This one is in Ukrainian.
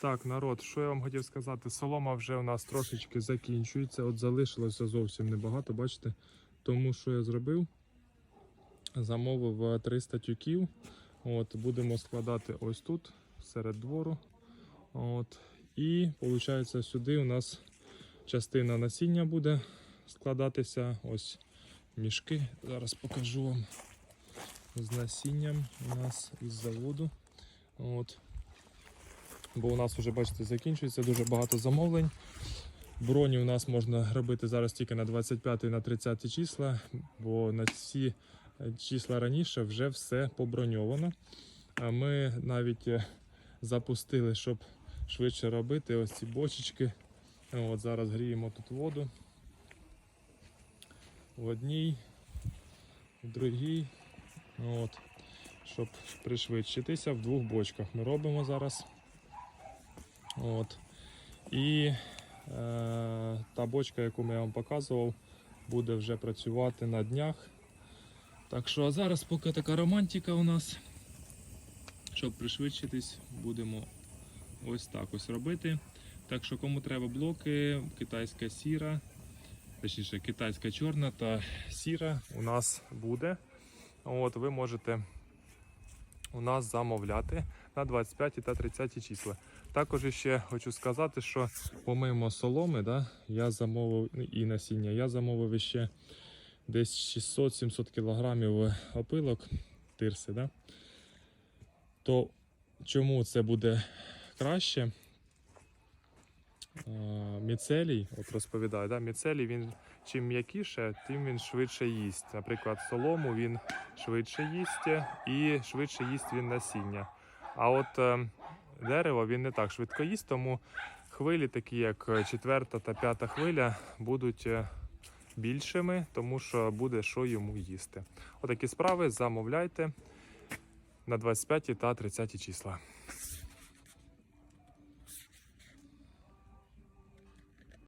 Так, народ, що я вам хотів сказати? Солома вже у нас трошечки закінчується. От залишилося зовсім небагато, бачите? Тому що я зробив? Замовив е, 300 тюків. От, будемо складати ось тут, серед двору. От. І виходить, сюди у нас частина насіння буде складатися. Ось мішки. Зараз покажу вам з насінням у нас із заводу. От. Бо у нас вже, бачите, закінчується дуже багато замовлень. Броні у нас можна робити зараз тільки на 25 і на 30 числа, бо на ці числа раніше вже все поброньовано. А ми навіть е, запустили, щоб швидше робити ось ці бочечки. От зараз гріємо тут воду. В одній, в другій. От. Щоб пришвидшитися в двох бочках. Ми робимо зараз. От. І е, та бочка, яку я вам показував, буде вже працювати на днях. Так що а зараз поки така романтика у нас. Щоб пришвидшитись, будемо ось так ось робити. Так що кому треба блоки, китайська сіра, точніше китайська чорна та сіра у нас буде. От ви можете у нас замовляти на 25 та 30 числа. Також ще хочу сказати, що помимо соломи, да, я замовив ну, і насіння, я замовив ще десь 600-700 кілограмів опилок тирси. Да? То чому це буде краще? Е, Міцелій, от розповідаю, да? міцелій він чим м'якіше, тим він швидше їсть. Наприклад, солому він швидше їсть і швидше їсть він насіння. А от е, дерево він не так швидко їсть, тому хвилі, такі як четверта та п'ята хвиля, будуть е, більшими, тому що буде що йому їсти. Отакі справи замовляйте на 25 та 30 числа.